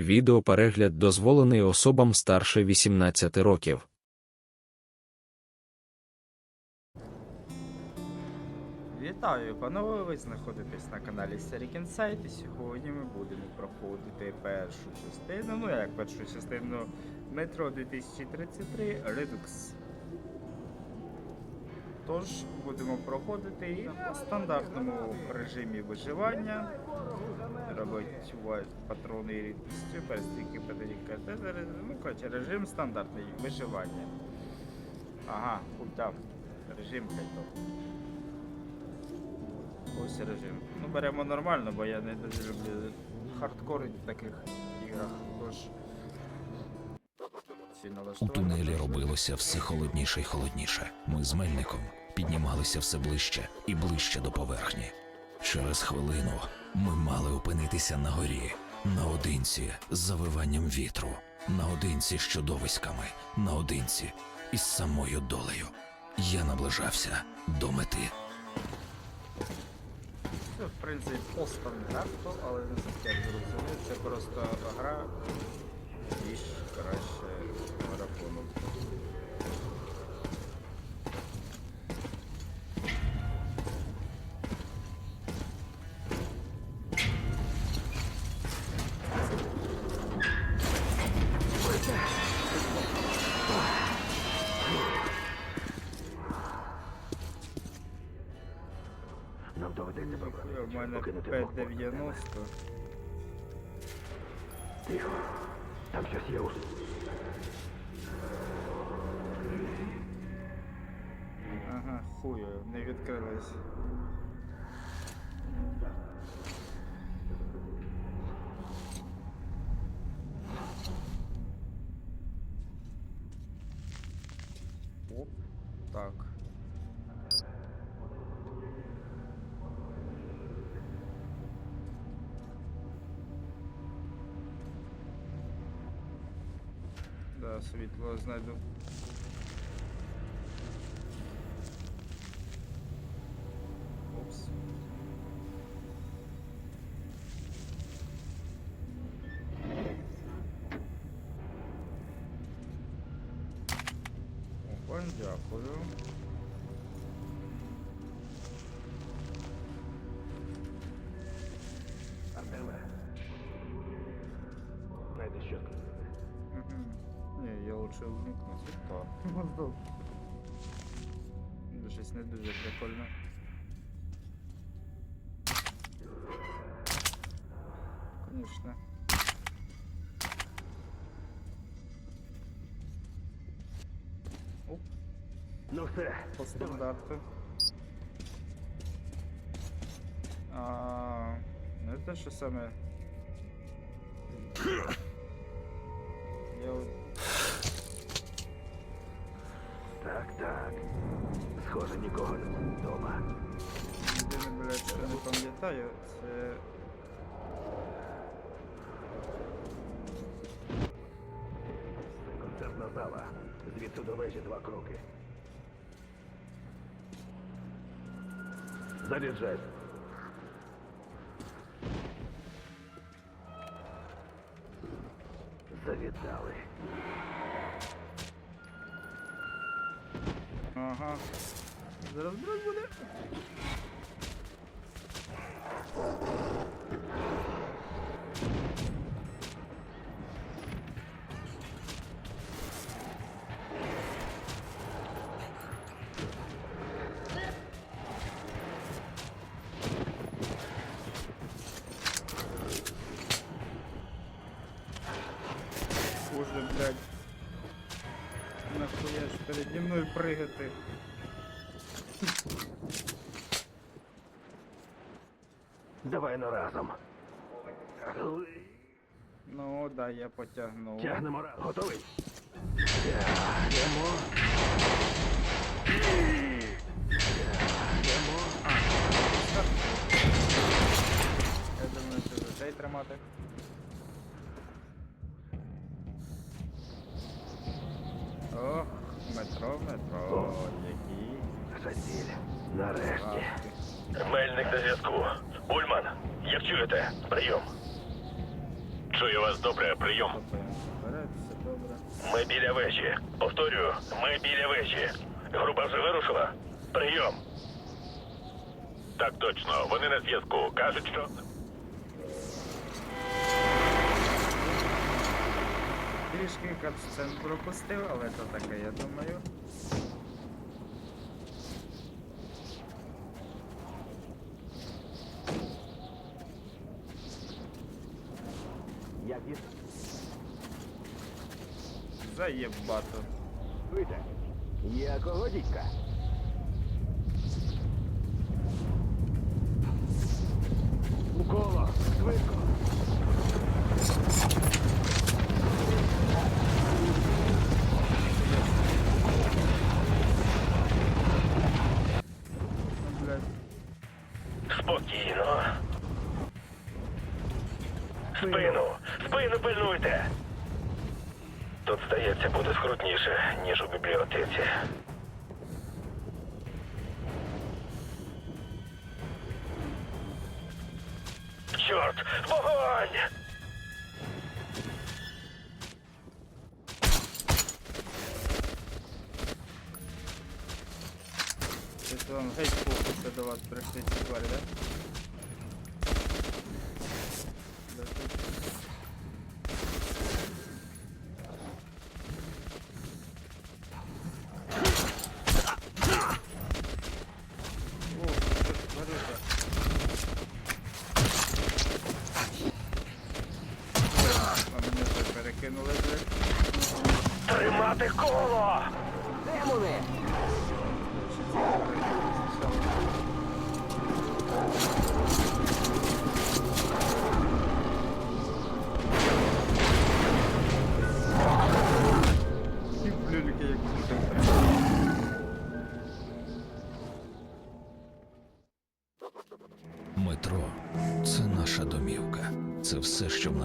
Відеоперегляд дозволений особам старше 18 років. Вітаю, панове! Ви знаходитесь на каналі Seric Insight і сьогодні ми будемо проходити першу частину, ну як першу частину Метро 2033 Redux. Тож будемо проходити і на стандартному режимі виживання. Робить патрони рідкістю, перестійки патріка. Ну, коротше, режим стандартний виживання. Ага, пультав. Режим хай Ось режим. Ну беремо нормально, бо я не дуже люблю хардкори в таких іграх. Тож. У тунелі робилося все холодніше й холодніше. Ми з Мельником піднімалися все ближче і ближче до поверхні. Через хвилину ми мали опинитися на горі, наодинці з завиванням вітру, наодинці з чудовиськами, наодинці із самою долею. Я наближався до мети. В принципі, по стандарту, але не зрозумів. Це просто гра більш краще марафону. Нам доведеться пробратися. У мене покинути 590. Тихо. Там щось є уже. Ага, хую, не відкрилась. Оп, так. Да, світло знайду. Опа, дякую. Артеме. Знаєте що сказати? Мгм. Не, я лучше вникну світло. Мозок. Ну, Щось не дуже прикольно. Конечно. Ну все. по стандарту. А, ну це що саме. Я от Так, так. Схоже, нікого немає вдома. Єдине, блядь, що не пам'ятаю, це. Це концертна зала. Звідси до вежі два кроки. Заряджайся. Завітали. Ага. Зараз брат буде. Нахуя ж переді мною пригати. Давай на разом. Ну, да, я потягнув. Тягнемо раз. Готовий? Тягнемо. Тягнемо. Я думаю, що цей тримати. Ох, метро, метро, які. Жаділь. Нарешті. Мельник на зв'язку. Ульман, як чуєте? Прийом. Чую вас добре, прийом. Ми біля вежі. Повторюю, ми біля вежі. Група вже вирушила? Прийом. Так точно, вони на зв'язку. Кажуть, що. Трішки катсцен пропустив, але то таке, я думаю. Я є? Заєбато. Чуєте? Якого дідька? буде скрутніше, ніж у бібліотеці. Чорт! Вогонь! Це вам геть фокуси до вас прийшли ці тварі, да? Да,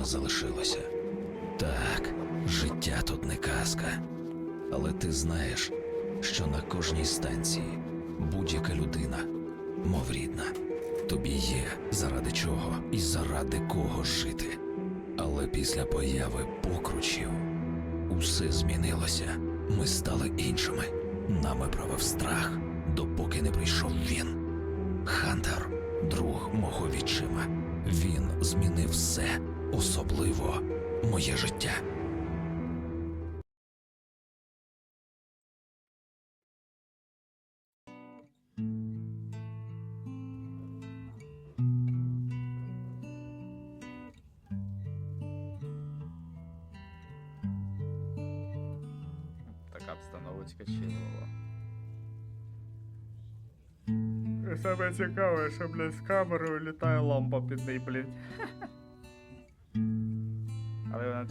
нас залишилося. Так, життя тут не казка. Але ти знаєш, що на кожній станції будь-яка людина, мов рідна, тобі є заради чого і заради кого жити. Але після появи покручів усе змінилося. Ми стали іншими. Нами правив страх, допоки не прийшов він. Хантер, друг мого відчима. Він змінив все, особливо моє життя. Така обстановочка чилова. Саме цікаве, що, блядь, з камерою літає лампа під неї, блядь.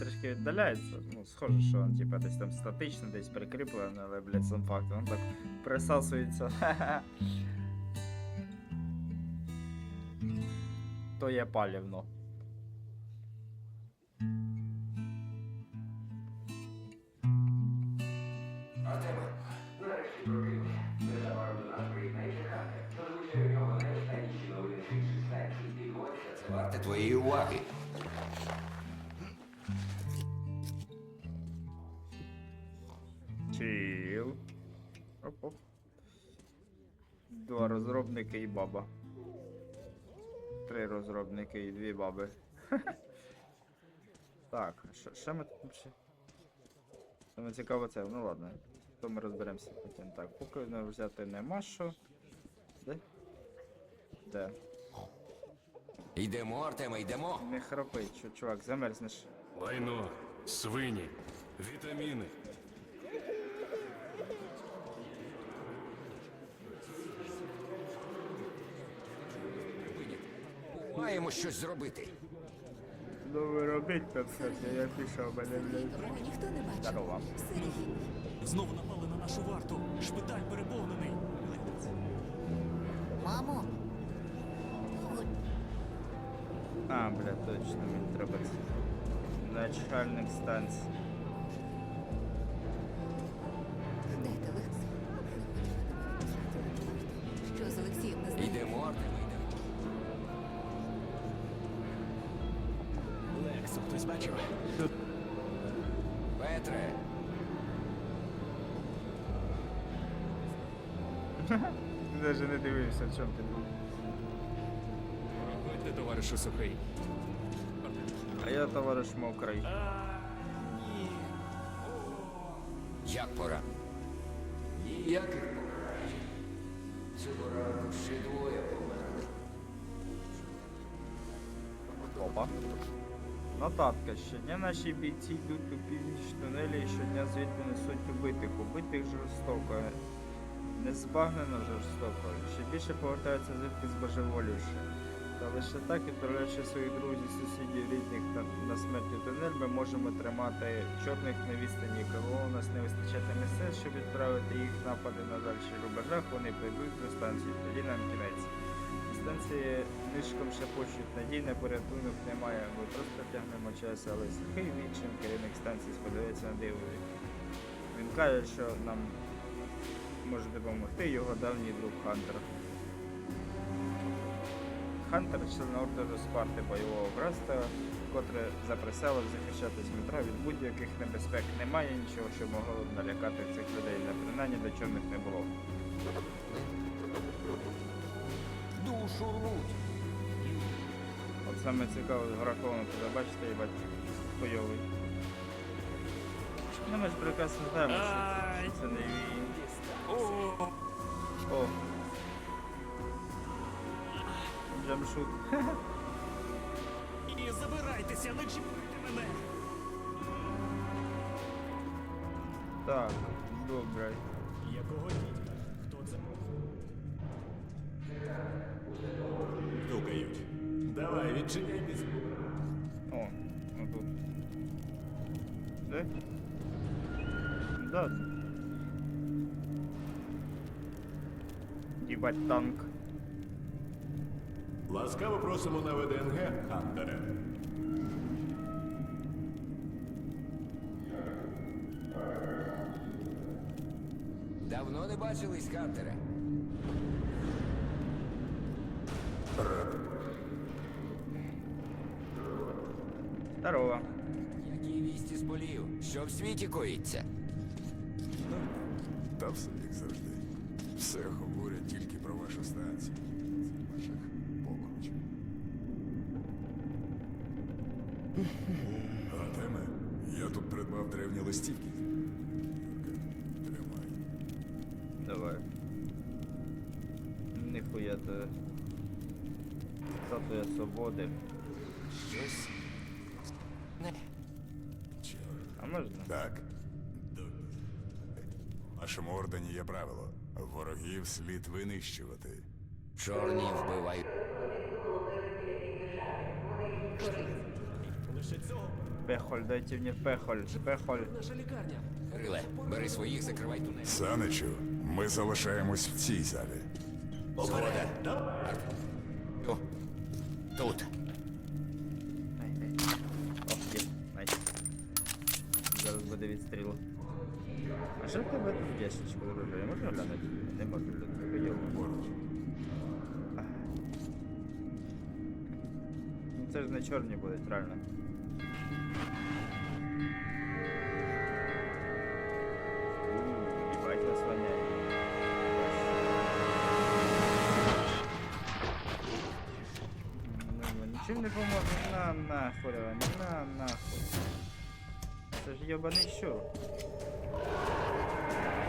Але вона трішки віддаляється. Ну, схоже, що він типа десь там статично, десь прикріплено, але, блядь, сам факт, він так присасується. То є палівно. Варте твоєї уваги. Два розробники і баба. Три розробники і дві баби. так, що, ми тут ще? Саме цікаво це, ну ладно. То ми розберемося потім. Так, поки не взяти нема що. Де? Де? Йдемо, Артеме, йдемо. Не храпи, чувак, замерзнеш. Лайно, свині, вітаміни. Маємо щось зробити. Ну ви робіть там все, я пішов, мене, блядь. Ніхто не бачив. Здорово. Сергій. Знову напали на нашу варту. Шпиталь переповнений. Мамо, А, бля, точно, мені треба це. Начальник станції. 57 Рахуйте, товаришу Сухий. А я товариш мокрий. Як пора? Ніяких пора. Цього ранку ще двоє померли. Опа. Нотатка. Щодня наші бійці йдуть у північ тунелі і щодня звідти несуть убитих. Убитих жорстоко. Незбагнено жорстоко. Ще більше повертаються звідки збожеволівши. Та лише так, відправляючи своїх друзів, сусідів, рідних на, на смерть у тунель, ми можемо тримати чорних на відстані. Коли у нас не вистачатиме сил, щоб відправити їх напади на дальших рубежах, вони прийдуть до станції. Тоді нам кінець. Станції нишком шепочуть, надій на порятунок немає. Ми просто тягнемо час, але сухий відчин керівник станції сподівається на диво. Він каже, що нам може допомогти його давній друг Хантер. Хантер член ордеру Спарти бойового братства, котре заприсяло захищати Дмитра від будь-яких небезпек. Немає нічого, що могло б налякати цих людей, на принаймні до чорних не було. Душу рвуть. От саме цікаво, гракону туди бачите, їбать, бойовий. Ну ми ж прекрасно знаємо, що, що це не він. О! Джамшут. І забирайтеся, не чіпайте мене. Так, добре. Якого дідька? Хто це? Стукають. Давай, відчиняй біс. О, ну тут. Де? Да. Їбать танк. Ласкаво просимо на ВДНГ, Хантере. Давно не бачились, Хантере. Здорово. Які вісті з полів? Що в світі коїться? Та все як завжди. Все говорять тільки про вашу станцію. Ваших покручів. Артеме, я тут придбав древні листівки. Юрка, тримай. Давай. Ніхуя то. Статуя свободи. Щось. Не. А можна? Так. В нашому ордені є правило. Ворогів слід винищувати. Чорні вбивають. Лише цього Пехоль, дайте мені пехоль. Пехоль. наша лікарня. Риле, бери своїх, закривай тунель. Саничу, ми залишаємось в цій залі. О, тут. О, є. Зараз буде відстріл. А що в тебе тут ящичку друже? Я можу глянути? Не можу глянути. Йо. Поруч. Ну це ж не чорні будуть, правильно. Ууу, Їбать нас воняє. Ну, нічим не поможе. На нахуй, Іван, на нахуй. Це ж йобаний щур.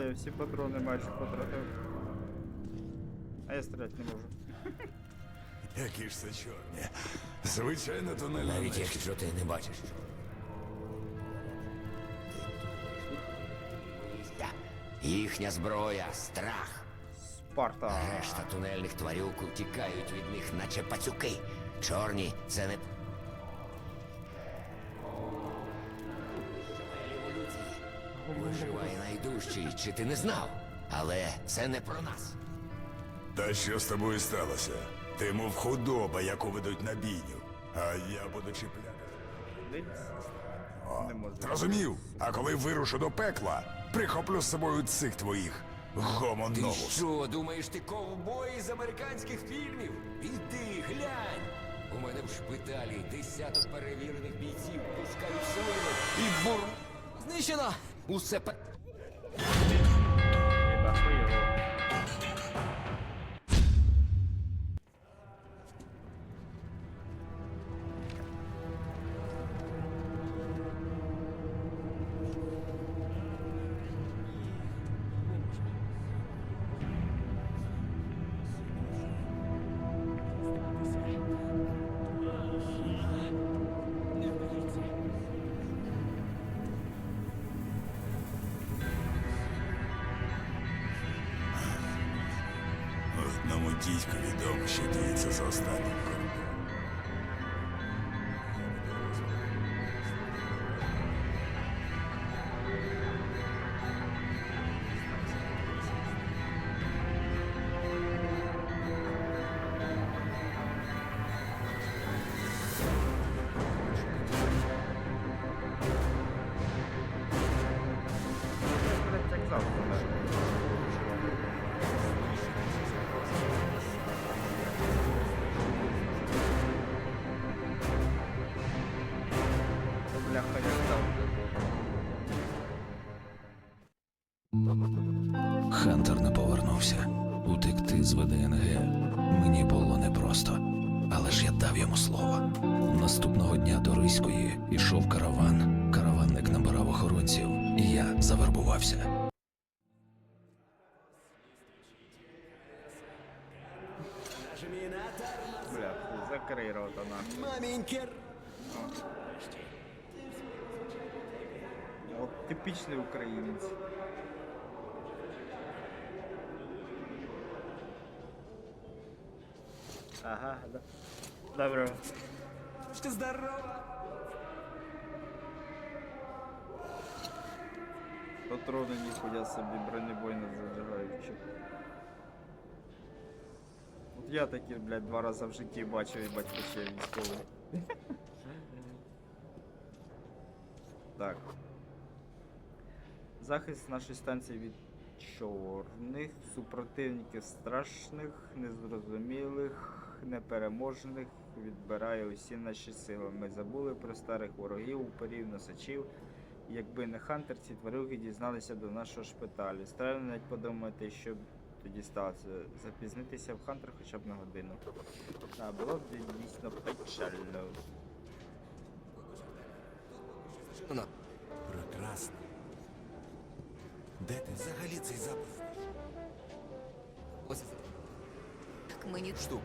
Да, я всі патрони майже потратив. А я стріляти не можу. Які ж це чорні. Звичайно, тунельна Навіть якщо ти не бачиш. Їхня зброя страх. Спарта. Решта тунельних тварюк утікають від них, наче пацюки. Чорні це не. Найдужчий, чи ти не знав? Але це не про нас. Та що з тобою сталося? Ти мов худоба, яку ведуть на бійню. А я буду чіпляти. Можу. Зрозумів? А коли вирушу до пекла, прихоплю з собою цих твоїх Ти що, думаєш, ти ковбой з американських фільмів? Іди, глянь! У мене в шпиталі десяток перевірених бійців пускають слину і бур. Знищено! Усе пе... Дідьку відомо, що діється за останнім і я завербувався. Бля, закрий рота нахуй. Мамінькер! От типічний українець. Ага, да. Добре. Здорово! Патрони ніхуя собі бронебойно зажигаючи. От я такі, блядь, два рази в житті бачив і батько ще військовий. так. Захист нашої станції від чорних, супротивників страшних, незрозумілих, непереможних відбирає усі наші сили. Ми забули про старих ворогів, упорів, носачів. Якби не Хантер, ці тварюги дізналися до нашого шпиталю. Страшно навіть подумати, що б тоді сталося. Запізнитися в Хантер хоча б на годину. А, було б дійсно печально. Прекрасно. Де ти взагалі цей запис? Ось Так мені штуку.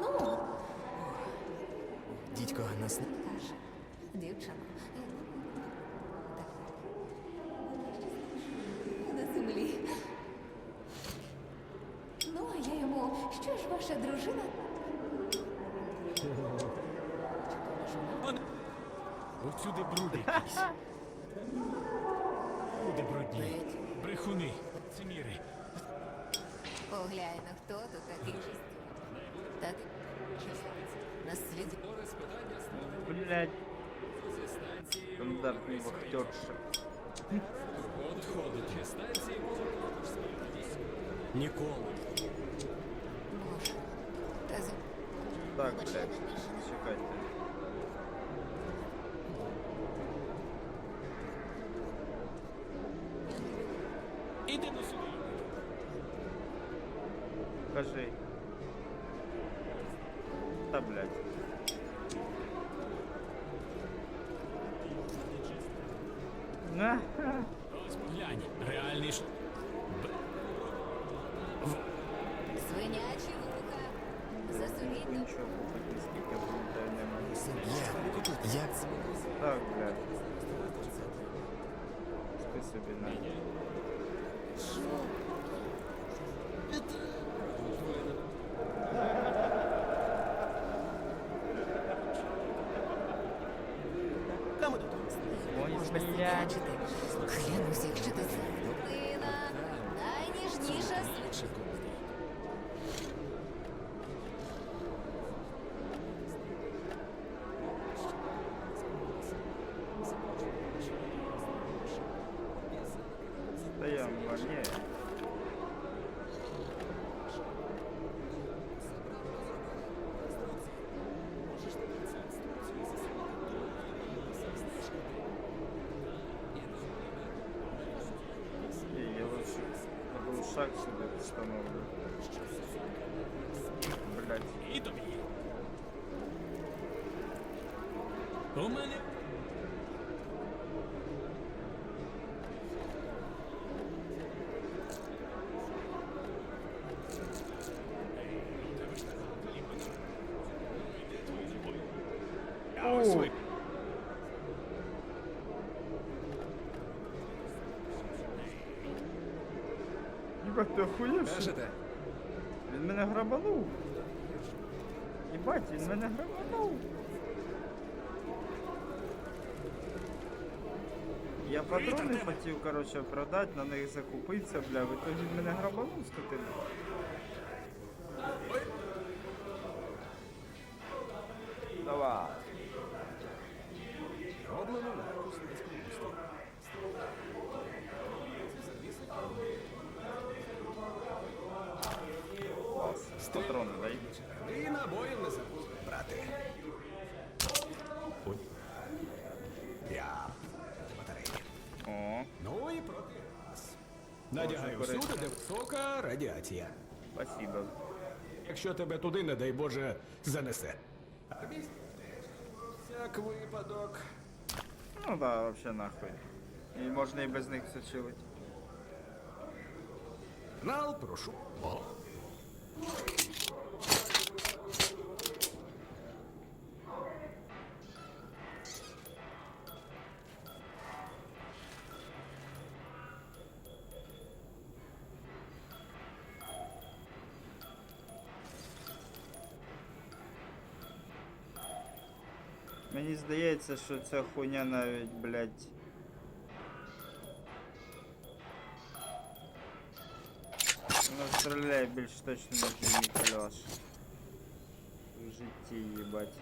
ну Дідько, нас не... каже, дівчина. Так. На землі. Ну, а я йому, що ж ваша дружина? Отсюди бруд якийсь. Люди брудні. Брехуни. Лицеміри. Поглянь, ну хто тут такий? Так, на світі. Блять. Стандартний вахтерша. Ніколи. Так, блядь, чекайте. Іди до сюди. Кажи. Та блядь. На. Ось поглянь, ш... В... Свинячий Нічого, поки скільки пам'ятаю, немає. Як це? Так, блядь. Спи собі на. Ой, блядь. Клянусь, якщо ти це людина, найніжніша свічка. Стоям, ні. Ні, я лучше на глушак сюди встановлю. Блять. І тобі. У мене... ти? Кажете? Він мене грабанув. Єбать, він мене грабанув. Я патрони хотів, коротше, продати, на них закупитися, бля, в итоге він мене грабанув скотина. Висока радіація. спасибо. Якщо тебе туди, не дай Боже, занесе. А. Всяк випадок. Ну да, вообще нахуй. І можна і без них все чилить. Нал, прошу. О. Мені здається, що ця хуйня навіть, блядь. Вона стріляє більш точно, ніж мій калаш. В житті, їбать.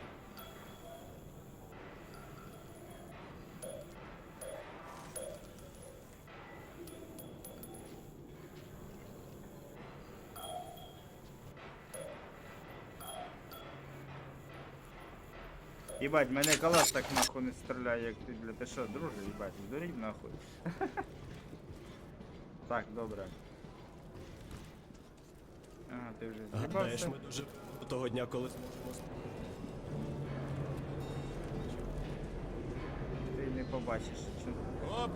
Їбать, мене калаш так нахуй не стріляє, як ти, бля. Ти що, друже, їбать, здурів нахуй. так, добре. Ага, ти вже з'їбався. ми дуже до того дня, коли зможемо Ти не побачиш. Що... Оп!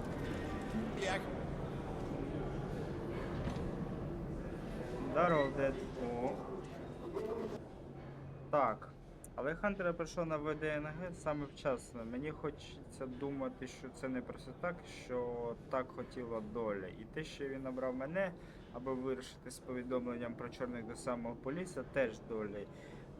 Як? Здоров, дед. О. Так. Але Хантера прийшов на ВДНГ саме вчасно. Мені хочеться думати, що це не просто так, що так хотіла доля. І те, що він обрав мене, аби вирішити з повідомленням про чорних до самого поліса, теж доля.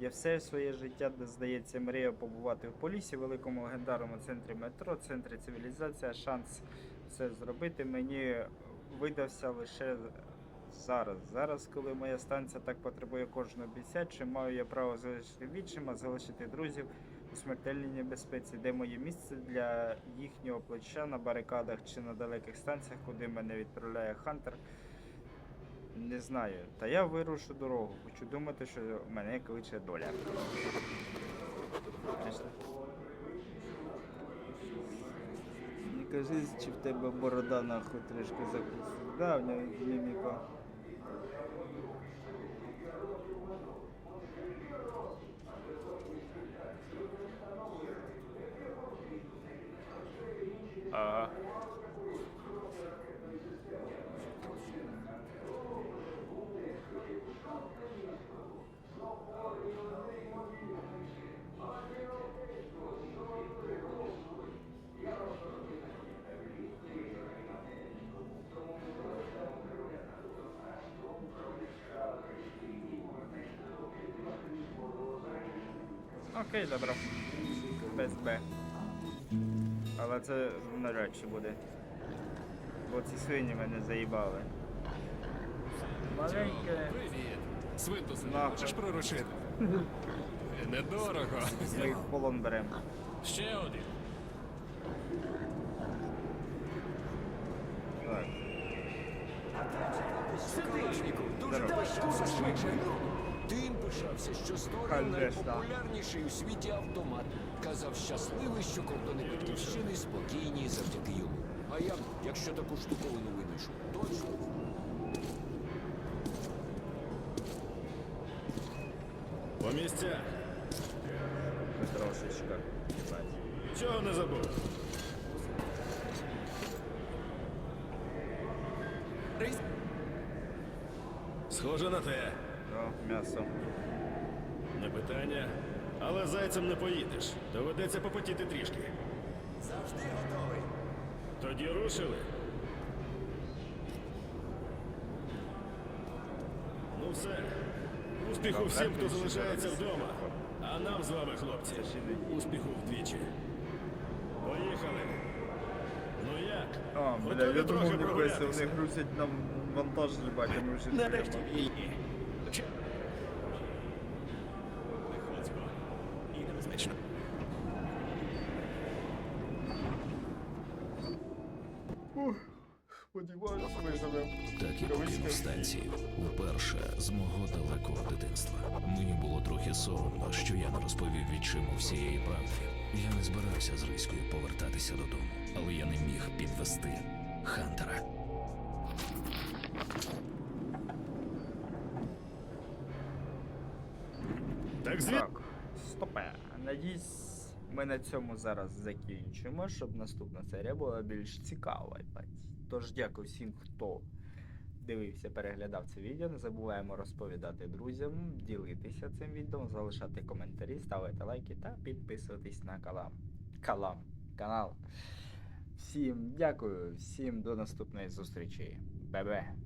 Я все своє життя, де, здається, мріяв побувати в полісі, великому легендарному центрі метро, центрі цивілізації, шанс це зробити мені видався лише зараз. Зараз, коли моя станція так потребує кожного бійця, чи маю я право залишити відчима, залишити друзів у смертельній небезпеці, де моє місце для їхнього плеча на барикадах чи на далеких станціях, куди мене відправляє Хантер. Не знаю. Та я вирушу дорогу. Хочу думати, що мене кличе доля. Не кажи, чи в тебе борода нахуй трішки закусить. Да, в нього міміка. Ага. Окей, добре. Без Б. Але це навряд чи буде. Бо ці свині мене заїбали. Маленьке. Привіт. Свинтусе, Нахуй. можеш прорушити? Недорого. Ми їх в полон беремо. Ще один. Так. Калашніку, дуже Здорово. пишався швидше. Пишався, що створив найпопулярніший у світі автомат. Казав щасливий, що кордони батьківщини спокійні завдяки йому. А я, б, якщо таку штуковину винайшов, точно. По місцях. Трошечка. Чого не забув? Схоже на те. О, м'ясо. Не питання. Але зайцем не поїдеш. Доведеться попотіти трішки. Завжди готовий. Тоді рушили. Ну все. Успіху всім, хто залишається вдома. А нам з вами, хлопці, успіху вдвічі. Поїхали. Ну як? А, бля, я думав, не весело, вони грузять нам вантаж, їбать, а ми вже Нарешті прямо. Виживемо. Так і покинув станцію. Уперше з мого далекого дитинства. Мені було трохи соромно, що я не розповів відчиму всієї правди. Я не збирався з Риською повертатися додому, але я не міг підвести Хантера. Так звід... Так, стопе. Надіюсь, ми на цьому зараз закінчимо, щоб наступна серія була більш цікава. Тож дякую всім, хто дивився, переглядав це відео. Не забуваємо розповідати друзям, ділитися цим відео, залишати коментарі, ставити лайки та підписуватись на калам. Калам. Канал. Всім дякую, всім до наступної зустрічі. Бебе.